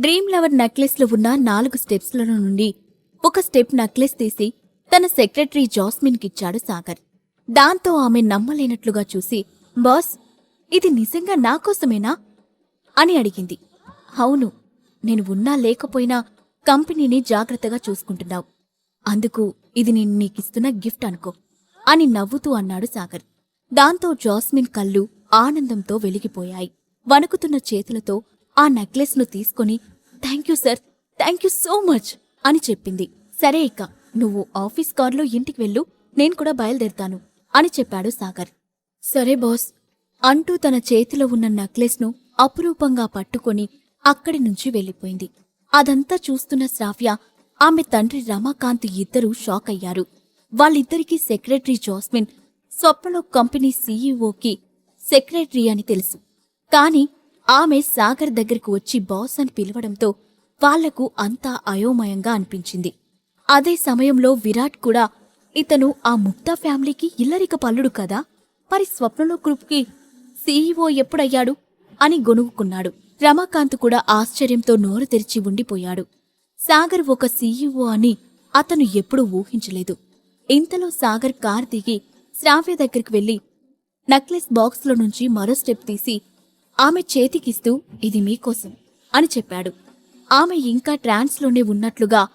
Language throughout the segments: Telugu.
డ్రీమ్ లవర్ నెక్లెస్లో ఉన్న నాలుగు స్టెప్స్లలో నుండి ఒక స్టెప్ నెక్లెస్ తీసి తన సెక్రటరీ జాస్మిన్కిచ్చాడు సాగర్. దాంతో ఆమె నమ్మలేనట్లుగా చూసి బాస్ ఇది నిజంగా నా కోసమేనా? అని అడిగింది. అవును నేను ఉన్నా లేకపోయినా కంపెనీని జాగ్రత్తగా చూసుకుంటున్నావు. అందుకు ఇది నేను నీకిస్తున్న గిఫ్ట్ అనుకో అని నవ్వుతూ అన్నాడు సాగర్. దాంతో జాస్మిన్ కళ్ళు ఆనందంతో వెలిగిపోయాయి. వణుకుతున్న చేతులతో ఆ నెక్లెస్ను తీసుకొని thank you sir thank you so much అని చెప్పింది. సరే ఇక నువ్వు ఆఫీస్ కార్లో ఇంటికి వెళ్ళు. నేను కూడా బయలుదేరుతాను అని చెప్పాడు సాగర్. సరే బాస్ అంటూ తన చేతిలో ఉన్న నెక్లెస్ను అపురూపంగా పట్టుకొని అక్కడి నుంచి వెళ్ళిపోయింది. అదంతా చూస్తున్న శ్రావ్య ఆమె తండ్రి రమాకాంత్ ఇద్దరూ షాక్ అయ్యారు. వాళ్ళిద్దరికీ సెక్రటరీ జాస్మిన్ స్వప్నలో కంపెనీ సీఈఓకి సెక్రటరీ అని తెలుసు. కానీ ఆమె సాగర్ దగ్గరకు వచ్చి బాస్ అని పిలవడంతో వాళ్ళకు అంతా అయోమయంగా అనిపించింది. అదే సమయంలో విరాట్ కూడా ఇతను ఆ ముక్తా ఫ్యామిలీకి ఇల్లరిక పల్లుడు కదా? మరి స్వప్నలో గ్రూప్కి సీఈఓ ఎప్పుడయ్యాడు? అని గొనుగుకున్నాడు రమాకాంత్ కూడా ఆశ్చర్యంతో నోరు తెరిచి ఉండిపోయాడు. సాగర్ ఒక సీఈఓ అని అతను ఎప్పుడూ ఊహించలేదు. ఇంతలో సాగర్ కార్ దిగి శ్రావ్య దగ్గరికి వెళ్ళి నక్లెస్ బాక్స్లో నుంచి మరో స్టెప్ తీసి ఆమె చేతికిస్తూ ఇది మీకోసం అని చెప్పాడు. ఆమె ఇంకా ట్రాన్స్లోనే ఉన్నట్లుగా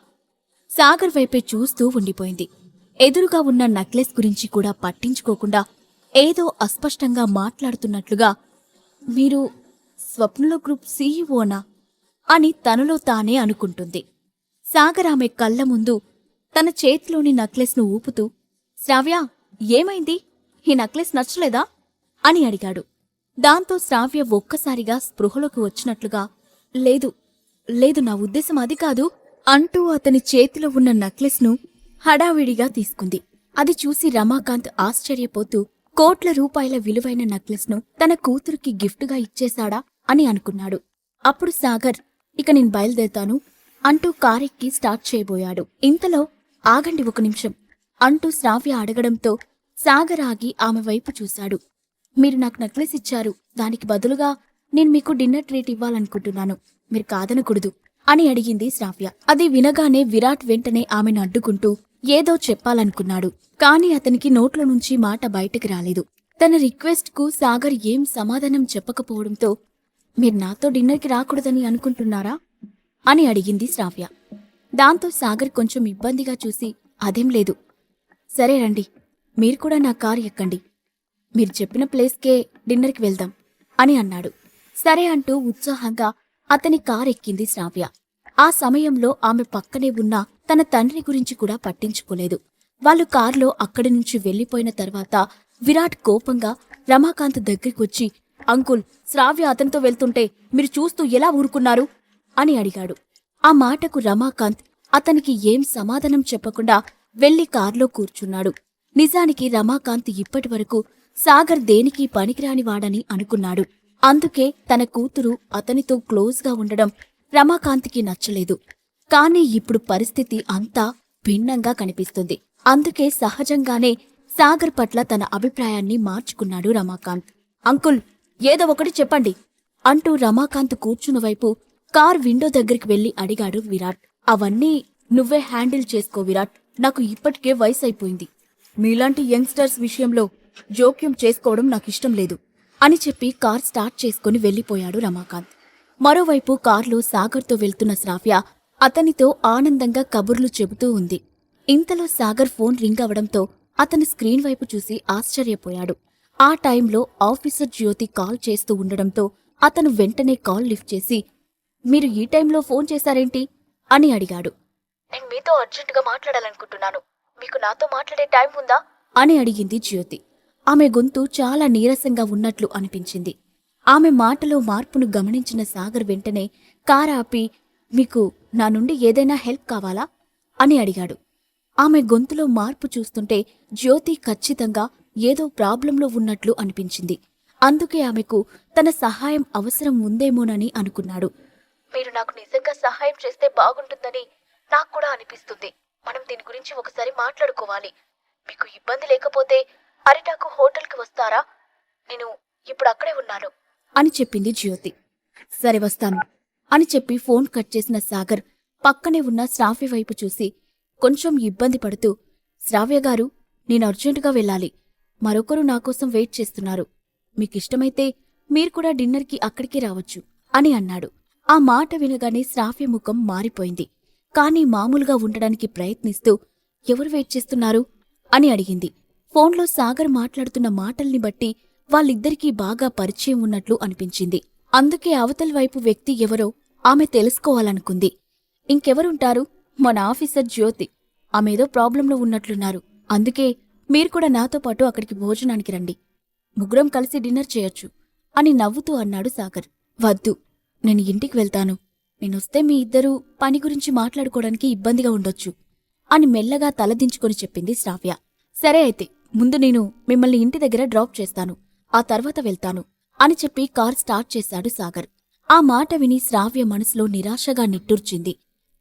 సాగర్ వైపే చూస్తూ ఉండిపోయింది. ఎదురుగా ఉన్న నెక్లెస్ గురించి కూడా పట్టించుకోకుండా ఏదో అస్పష్టంగా మాట్లాడుతున్నట్లుగా మీరు స్వప్నలో గ్రూప్ సీఈఓనా అని తనలో తానే అనుకుంటుంది. సాగర్ ఆమె కళ్ళ ముందు తన చేతిలోని నక్లెస్ను ఊపుతూ శ్రావ్య ఏమైంది? ఈ నక్లెస్ నచ్చలేదా? అని అడిగాడు. దాంతో శ్రావ్య ఒక్కసారిగా స్పృహలోకి వచ్చినట్లుగా లేదు లేదు నా ఉద్దేశం అది కాదు అంటూ అతని చేతిలో ఉన్న నెక్లెస్ను హడావిడిగా తీసుకుంది. అది చూసి రమాకాంత్ ఆశ్చర్యపోతూ కోట్ల రూపాయల విలువైన నెక్లెస్ను తన కూతురికి గిఫ్టుగా ఇచ్చేశాడా? అని అనుకున్నాడు. అప్పుడు సాగర్ ఇక నేను బయలుదేరుతాను అంటూ కారెక్కి స్టార్ట్ చేయబోయాడు. ఇంతలో ఆగండి ఒక నిమిషం అంటూ శ్రావ్య అడగడంతో సాగర్ ఆగి ఆమె వైపు చూశాడు. మీరు నాకు నెక్లెస్ ఇచ్చారు. దానికి బదులుగా నేను మీకు డిన్నర్ ట్రీట్ ఇవ్వాలనుకుంటున్నాను. మీరు కాదనకూడదు అని అడిగింది శ్రావ్య. అది వినగానే విరాట్ వెంటనే ఆమెను అడ్డుకుంటూ ఏదో చెప్పాలనుకున్నాడు. కాని అతనికి నోట్ల నుంచి మాట బయటకు రాలేదు. తన రిక్వెస్ట్కు సాగర్ ఏం సమాధానం చెప్పకపోవడంతో మీరు నాతో డిన్నర్కి రాకూడదని అనుకుంటున్నారా? అని అడిగింది శ్రావ్య. దాంతో సాగర్ కొంచెం ఇబ్బందిగా చూసి అదేం లేదు. సరే రండి మీరు కూడా నా కారు ఎక్కండి. మీరు చెప్పిన ప్లేస్కే డిన్నర్కి వెళ్దాం అని అన్నాడు. సరే అంటూ ఉత్సాహంగా అతని కారెక్కింది శ్రావ్య. ఆ సమయంలో ఆమె పక్కనే ఉన్న తన తండ్రి గురించి కూడా పట్టించుకోలేదు. వాళ్ళు కారులో అక్కడి నుంచి వెళ్ళిపోయిన తర్వాత విరాట్ కోపంగా రమాకాంత్ దగ్గరికొచ్చి అంకుల్ శ్రావ్య అతనితో వెళ్తుంటే మీరు చూస్తూ ఎలా ఊరుకున్నారు? అని అడిగాడు. ఆ మాటకు రమాకాంత్ అతనికి ఏం సమాధానం చెప్పకుండా వెళ్ళి కారులో కూర్చున్నాడు. నిజానికి రమాకాంత్ ఇప్పటివరకు సాగర్ దేనికి పనికిరానివాడని అనుకున్నాడు. అందుకే తన కూతురు అతనితో క్లోజ్గా ఉండడం రమాకాంత్కి నచ్చలేదు. కానీ ఇప్పుడు పరిస్థితి అంతా భిన్నంగా కనిపిస్తుంది. అందుకే సహజంగానే సాగర్ పట్ల తన అభిప్రాయాన్ని మార్చుకున్నాడు రమాకాంత్. అంకుల్ ఏదో ఒకటి చెప్పండి అంటూ రమాకాంత్ కూర్చున్న వైపు కార్ విండో దగ్గరికి వెళ్ళి అడిగాడు విరాట్. అవన్నీ నువ్వే హ్యాండిల్ చేసుకో విరాట్. నాకు ఇప్పటికే వయసు అయిపోయింది మీలాంటి యంగ్స్టర్స్ విషయంలో జోక్యం చేసుకోవడం నాకిష్టం లేదు అని చెప్పి కార్ స్టార్ట్ చేసుకుని వెళ్ళిపోయాడు రమాకాంత్. మరోవైపు కారులో సాగర్తో వెళ్తున్న శ్రావ్య అతనితో ఆనందంగా కబుర్లు చెబుతూ ఉంది. ఇంతలో సాగర్ ఫోన్ రింగ్ అవడంతో అతని స్క్రీన్ వైపు చూసి ఆశ్చర్యపోయాడు. ఆ టైంలో ఆఫీసర్ జ్యోతి కాల్ చేస్తూ ఉండడంతో అతను వెంటనే కాల్ లిఫ్ట్ చేసి మీరు ఈ టైంలో ఫోన్ చేశారేంటి? అని అడిగాడు. నేను మీతో అర్జెంటుగా మాట్లాడాలనుకుంటున్నాను. మీకు నాతో మాట్లాడే టైం ఉందా? అని అడిగింది జ్యోతి. ఆమె గొంతు చాలా నీరసంగా ఉన్నట్లు అనిపించింది. ఆమె మాటలో మార్పును గమనించిన సాగర్ వెంటనే కారాపి ఆపి మీకు నా నుండి ఏదైనా హెల్ప్ కావాలా? అని అడిగాడు. ఆమె గొంతులో మార్పు చూస్తుంటే జ్యోతి ఖచ్చితంగా ఏదో ప్రాబ్లంలో ఉన్నట్లు అనిపించింది. అందుకే ఆమెకు తన సహాయం అవసరం ఉందేమోనని అనుకున్నాడు. మీరు నాకు నిజంగా సహాయం చేస్తే బాగుంటుందని నాకు కూడా అనిపిస్తుంది. మనం దీని గురించి ఒకసారి మాట్లాడుకోవాలి. మీకు ఇబ్బంది లేకపోతే అరిటాకు హోటల్కి వస్తారా? నేను ఇప్పుడు అక్కడే ఉన్నాను. అని చెప్పింది జ్యోతి. సరే వస్తాను. అని చెప్పి ఫోన్ కట్ చేసిన సాగర్ పక్కనే ఉన్న శ్రావ్య వైపు చూసి కొంచెం ఇబ్బంది పడుతూ శ్రావ్య గారు నేను అర్జెంటుగా వెళ్ళాలి. మరొకరు నాకోసం వెయిట్ చేస్తున్నారు. మీకిష్టమైతే మీరు కూడా డిన్నర్కి అక్కడికి రావచ్చు అని అన్నాడు. ఆ మాట వినగానే శ్రావ్య ముఖం మారిపోయింది. కాని మామూలుగా ఉండడానికి ప్రయత్నిస్తూ ఎవరు వెయిట్ చేస్తున్నారు? అని అడిగింది. ఫోన్లో సాగర్ మాట్లాడుతున్న మాటల్ని బట్టి వాళ్ళిద్దరికీ బాగా పరిచయం ఉన్నట్లు అనిపించింది. అందుకే అవతల వైపు వ్యక్తి ఎవరో ఆమె తెలుసుకోవాలనుకుంది. ఇంకెవరుంటారు? మన ఆఫీసర్ జ్యోతి. ఆమెదో ప్రాబ్లంలో ఉన్నట్లున్నారు. అందుకే మీరు కూడా నాతో పాటు అక్కడికి భోజనానికి రండి. ముగ్గురం కలిసి డిన్నర్ చేయొచ్చు అని నవ్వుతూ అన్నాడు సాగర్. వద్దు నేను ఇంటికి వెళ్తాను. నేనొస్తే మీ ఇద్దరూ పని గురించి మాట్లాడుకోవడానికి ఇబ్బందిగా ఉండొచ్చు అని మెల్లగా తలదించుకొని చెప్పింది శ్రావ్య. సరే అయితే ముందు నేను మిమ్మల్ని ఇంటి దగ్గర డ్రాప్ చేస్తాను. ఆ తర్వాత వెళ్తాను అని చెప్పి కార్ స్టార్ట్ చేశాడు సాగర్. ఆ మాట విని శ్రావ్య మనసులో నిరాశగా నిట్టూర్చింది.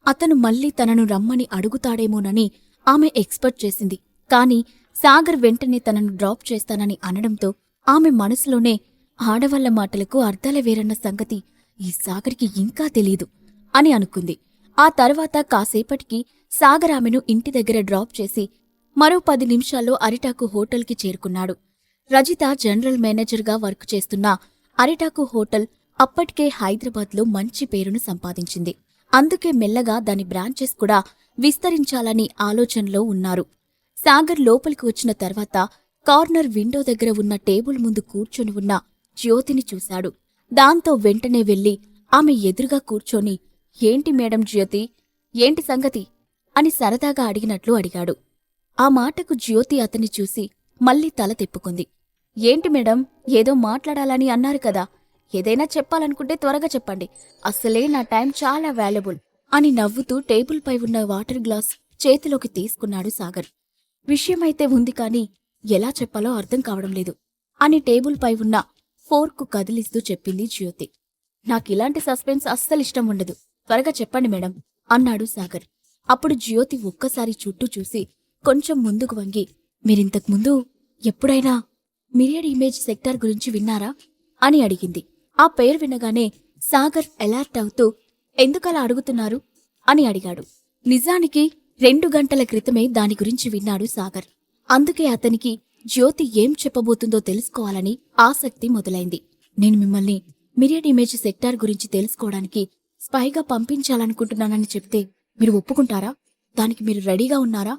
అతను మళ్ళీ తనను రమ్మని అడుగుతాడేమోనని ఆమె ఎక్స్పెక్ట్ చేసింది. కాని సాగర్ వెంటనే తనను డ్రాప్ చేస్తానని అనడంతో ఆమె మనసులోనే ఆడవాళ్ళ మాటలకు అర్థాల వేరన్న సంగతి ఈ సాగర్కి ఇంకా తెలీదు అని అనుకుంది. ఆ తర్వాత కాసేపటికి సాగర్ ఆమెను ఇంటి దగ్గర డ్రాప్ చేసి మరో పది నిమిషాల్లో అరిటాకు హోటల్కి చేరుకున్నాడు. రజిత జనరల్ మేనేజర్గా వర్క్ చేస్తున్న అరిటాకు హోటల్ అప్పటికే హైదరాబాద్లో మంచి పేరును సంపాదించింది. అందుకే మెల్లగా దాని బ్రాంచెస్ కూడా విస్తరించాలని ఆలోచనలో ఉన్నారు. సాగర్ లోపలికి వచ్చిన తర్వాత కార్నర్ విండో దగ్గర ఉన్న టేబుల్ ముందు కూర్చొని ఉన్న జ్యోతిని చూశాడు. దాంతో వెంటనే వెళ్ళి ఆమె ఎదురుగా కూర్చొని ఏంటి మేడం జ్యోతి? ఏంటి సంగతి? అని సరదాగా అడిగినట్లు అడిగాడు. ఆ మాటకు జ్యోతి అతని చూసి మళ్ళీ తల తిప్పుకుంది. ఏంటి మేడం ఏదో మాట్లాడాలని అన్నారు కదా. ఏదైనా చెప్పాలనుకుంటే త్వరగా చెప్పండి. అసలే నా టైం చాలా వాల్యుబుల్ అని నవ్వుతూ టేబుల్పై ఉన్న వాటర్ గ్లాస్ చేతిలోకి తీసుకున్నాడు సాగర్. విషయమైతే ఉంది కాని ఎలా చెప్పాలో అర్థం కావడం లేదు అని టేబుల్పై ఉన్న ఫోర్కు కదిలిస్తూ చెప్పింది జ్యోతి. నాకిలాంటి సస్పెన్స్ అస్సలిష్టం ఉండదు. త్వరగా చెప్పండి మేడం అన్నాడు సాగర్. అప్పుడు జ్యోతి ఒక్కసారి చుట్టూ చూసి కొంచెం ముందుకు వంగి మీరింతకు ముందు ఎప్పుడైనా మిరియడ్ ఇమేజ్ సెక్టార్ గురించి విన్నారా? అని అడిగింది. ఆ పేరు వినగానే సాగర్ అలర్ట్ అవుతూ ఎందుకలా అడుగుతున్నారు? అని అడిగాడు. నిజానికి రెండు గంటల క్రితమే దాని గురించి విన్నాడు సాగర్. అందుకే అతనికి జ్యోతి ఏం చెప్పబోతుందో తెలుసుకోవాలని ఆసక్తి మొదలైంది. నేను మిమ్మల్ని మిరియడ్ ఇమేజ్ సెక్టార్ గురించి తెలుసుకోవడానికి స్పైగా పంపించాలనుకుంటున్నానని చెప్తే మీరు ఒప్పుకుంటారా? దానికి మీరు రెడీగా ఉన్నారా?